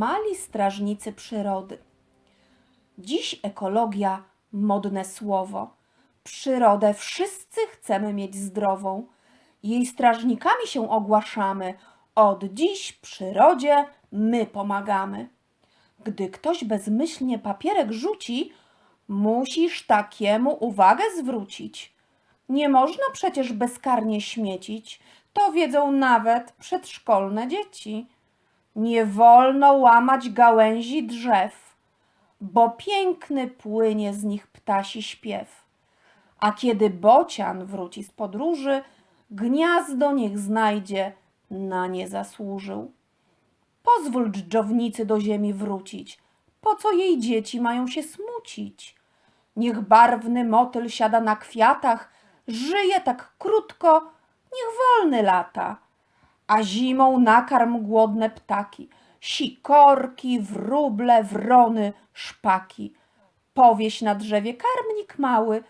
mali strażnicy przyrody. Dziś ekologia modne słowo. Przyrodę wszyscy chcemy mieć zdrową. Jej strażnikami się ogłaszamy. Od dziś przyrodzie my pomagamy. Gdy ktoś bezmyślnie papierek rzuci, musisz takiemu uwagę zwrócić. Nie można przecież bezkarnie śmiecić, to wiedzą nawet przedszkolne dzieci. Nie wolno łamać gałęzi drzew, bo piękny płynie z nich ptasi śpiew. A kiedy bocian wróci z podróży, gniazdo niech znajdzie, na nie zasłużył. Pozwól dżdżownicy do ziemi wrócić, po co jej dzieci mają się smucić? Niech barwny motyl siada na kwiatach, żyje tak krótko, niech wolny lata. A zimą nakarm głodne ptaki, sikorki, wróble, wrony, szpaki. Powieś na drzewie karmnik mały,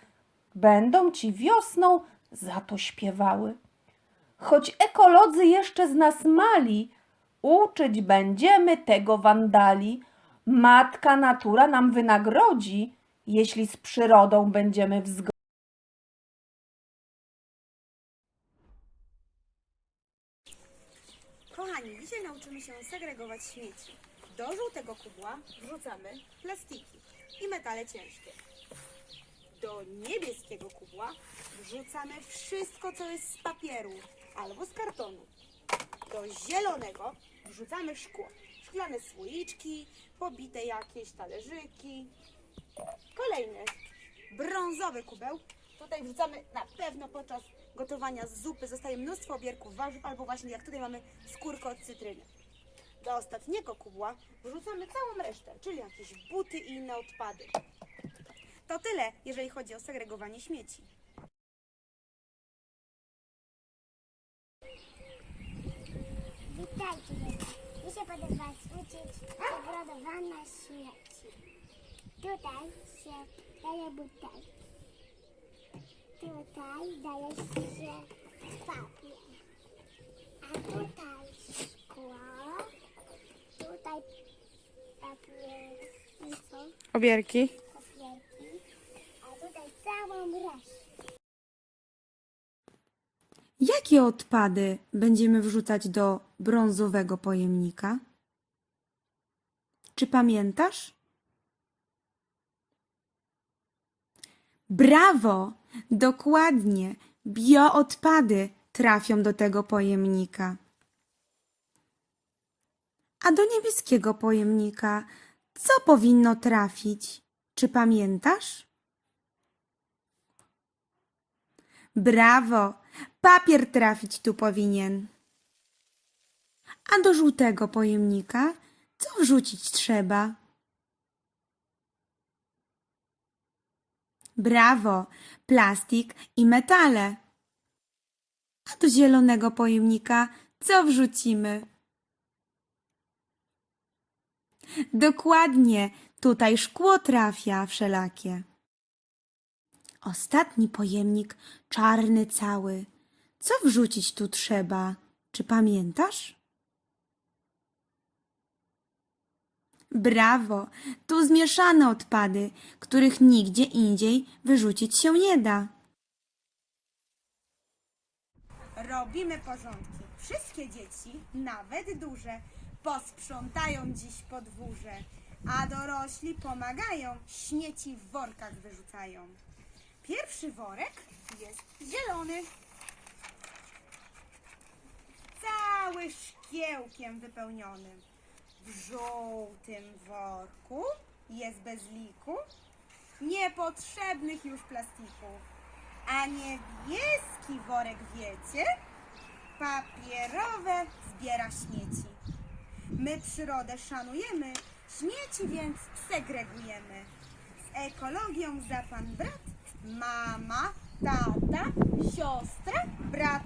będą ci wiosną za to śpiewały. Choć ekolodzy jeszcze z nas mali, uczyć będziemy tego wandali. Matka natura nam wynagrodzi, jeśli z przyrodą będziemy w zgodzie. Kochani, dzisiaj nauczymy się segregować śmieci. Do żółtego kubła wrzucamy plastiki i metale ciężkie. Do niebieskiego kubła wrzucamy wszystko, co jest z papieru albo z kartonu. Do zielonego wrzucamy szkło. Szklane słoiczki, pobite jakieś talerzyki. Kolejny brązowy kubeł. Tutaj wrzucamy na pewno podczas gotowania zupy zostaje mnóstwo obierków warzyw, albo właśnie jak tutaj mamy skórkę od cytryny. Do ostatniego kubła wrzucamy całą resztę, czyli jakieś buty i inne odpady. To tyle, jeżeli chodzi o segregowanie śmieci. Witajcie. Dzisiaj będę Was uczyć zagrodowane śmieci. Tutaj się daje butelki. Tutaj daje się papier. A tutaj szkło. Tutaj papier. Obierki. Papierki. A tutaj całą resztę. Jakie odpady będziemy wrzucać do brązowego pojemnika? Czy pamiętasz? Brawo! Dokładnie! Bioodpady trafią do tego pojemnika. A do niebieskiego pojemnika co powinno trafić? Czy pamiętasz? Brawo! Papier trafić tu powinien. A do żółtego pojemnika co wrzucić trzeba? Brawo! Plastik i metale. A do zielonego pojemnika co wrzucimy? Dokładnie, tutaj szkło trafia wszelakie. Ostatni pojemnik czarny cały. Co wrzucić tu trzeba? Czy pamiętasz? Brawo! Tu zmieszane odpady, których nigdzie indziej wyrzucić się nie da. Robimy porządki. Wszystkie dzieci, nawet duże, posprzątają dziś podwórze, a dorośli pomagają, śmieci w workach wyrzucają. Pierwszy worek jest zielony. Cały szkiełkiem wypełniony. W żółtym worku jest bez liku niepotrzebnych już plastików. A niebieski worek, wiecie, papierowe zbiera śmieci. My przyrodę szanujemy, śmieci więc segregujemy. Z ekologią za pan brat, mama, tata, siostra, brat.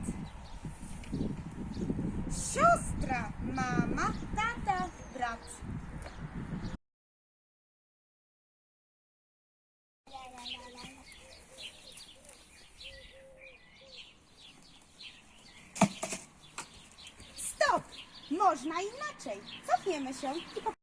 Siostra, mama, tata, brat. Stop! Można inaczej. Cofniemy się i Nie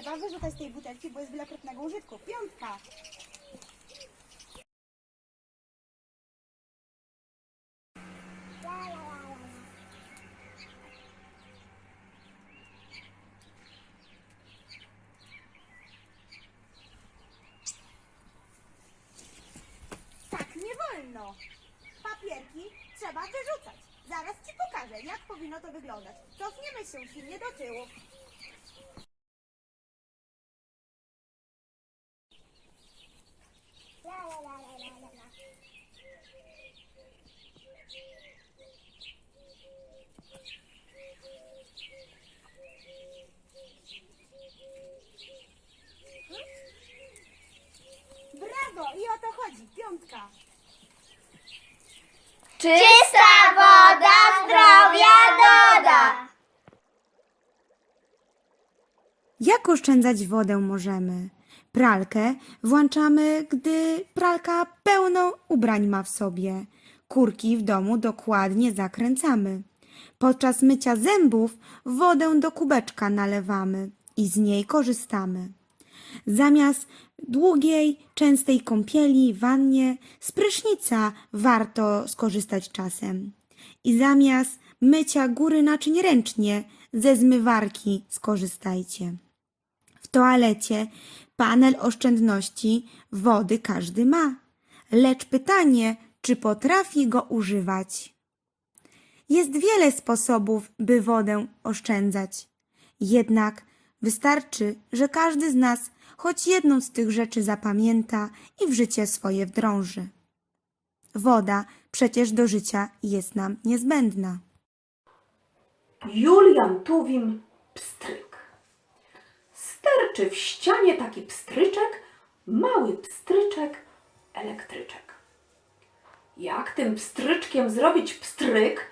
trzeba wyrzucać tej butelki, bo jest wielokrotnego użytku. Piątka. Tak nie wolno. Papierki trzeba wyrzucać. Zaraz ci pokażę, jak powinno to wyglądać. Cofniemy się silnie do tyłu. Chodzi. Piątka. Czysta woda zdrowia doda. Jak oszczędzać wodę możemy? Pralkę włączamy, gdy pralka pełno ubrań ma w sobie. Kurki w domu dokładnie zakręcamy. Podczas mycia zębów wodę do kubeczka nalewamy i z niej korzystamy. Zamiast długiej, częstej kąpieli wannie, z prysznica warto skorzystać czasem. I zamiast mycia góry naczyń ręcznie, ze zmywarki skorzystajcie. W toalecie panel oszczędności wody każdy ma, lecz pytanie, czy potrafi go używać. Jest wiele sposobów, by wodę oszczędzać. Jednak wystarczy, że każdy z nas choć jedną z tych rzeczy zapamięta i w życie swoje wdrąży. Woda przecież do życia jest nam niezbędna. Julian Tuwim pstryk. Sterczy w ścianie taki pstryczek, mały pstryczek, elektryczek. Jak tym pstryczkiem zrobić pstryk,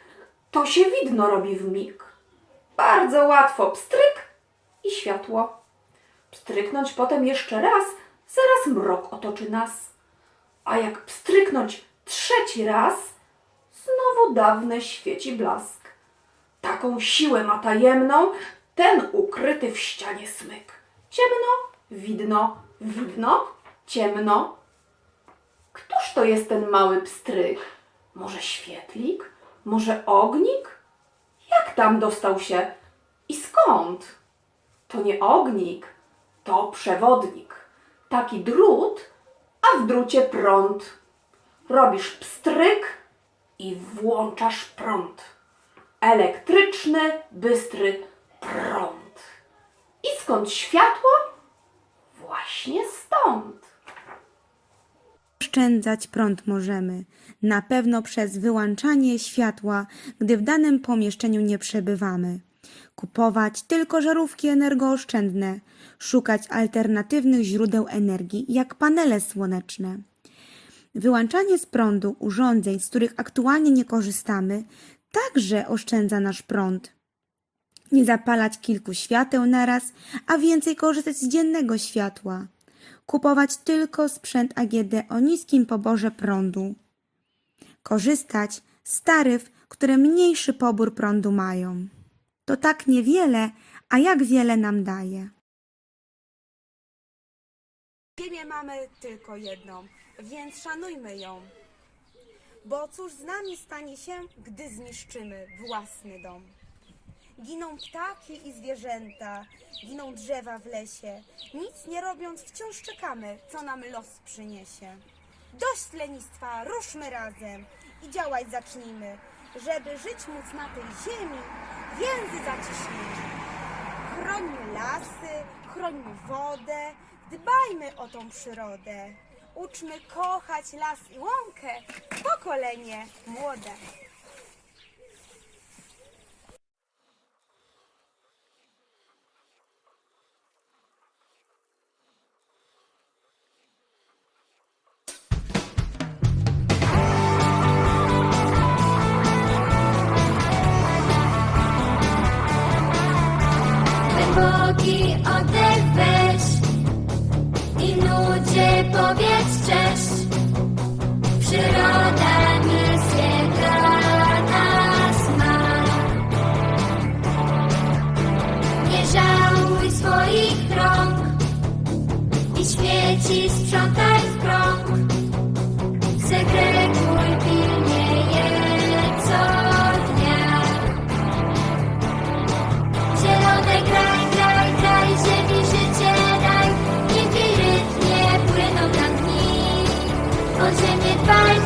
to się widno robi w mig. Bardzo łatwo pstryk i światło. Pstryknąć potem jeszcze raz, zaraz mrok otoczy nas. A jak pstryknąć trzeci raz, znowu dawny świeci blask. Taką siłę ma tajemną ten ukryty w ścianie smyk. Ciemno, widno, widno, ciemno. Któż to jest ten mały pstryk? Może świetlik? Może ognik? Jak tam dostał się? I skąd? To nie ognik, to przewodnik. Taki drut, a w drucie prąd. Robisz pstryk i włączasz prąd elektryczny, bystry prąd. I skąd światło? Właśnie stąd. Oszczędzać prąd możemy, na pewno przez wyłączanie światła, gdy w danym pomieszczeniu nie przebywamy. Kupować tylko żarówki energooszczędne, szukać alternatywnych źródeł energii, jak panele słoneczne. Wyłączanie z prądu urządzeń, z których aktualnie nie korzystamy, także oszczędza nasz prąd. Nie zapalać kilku świateł naraz, a więcej korzystać z dziennego światła. Kupować tylko sprzęt AGD o niskim poborze prądu. Korzystać z taryf, które mniejszy pobór prądu mają. To tak niewiele, a jak wiele nam daje. Ziemię mamy tylko jedną, więc szanujmy ją. Bo cóż z nami stanie się, gdy zniszczymy własny dom? Giną ptaki i zwierzęta, giną drzewa w lesie. Nic nie robiąc, wciąż czekamy, co nam los przyniesie. Dość lenistwa, ruszmy razem i działać zacznijmy, żeby żyć móc na tej ziemi, więzy zaciśnijmy. Chrońmy lasy, chrońmy wodę, dbajmy o tą przyrodę. Uczmy kochać las i łąkę, pokolenie młode. dzieci sprzątaj w krąg. Segreguj pilnie je co dnia. Zielone graj, graj, graj, ziemi życie daj. Niech jej rytmie płyną na dni. O ziemię dbaj,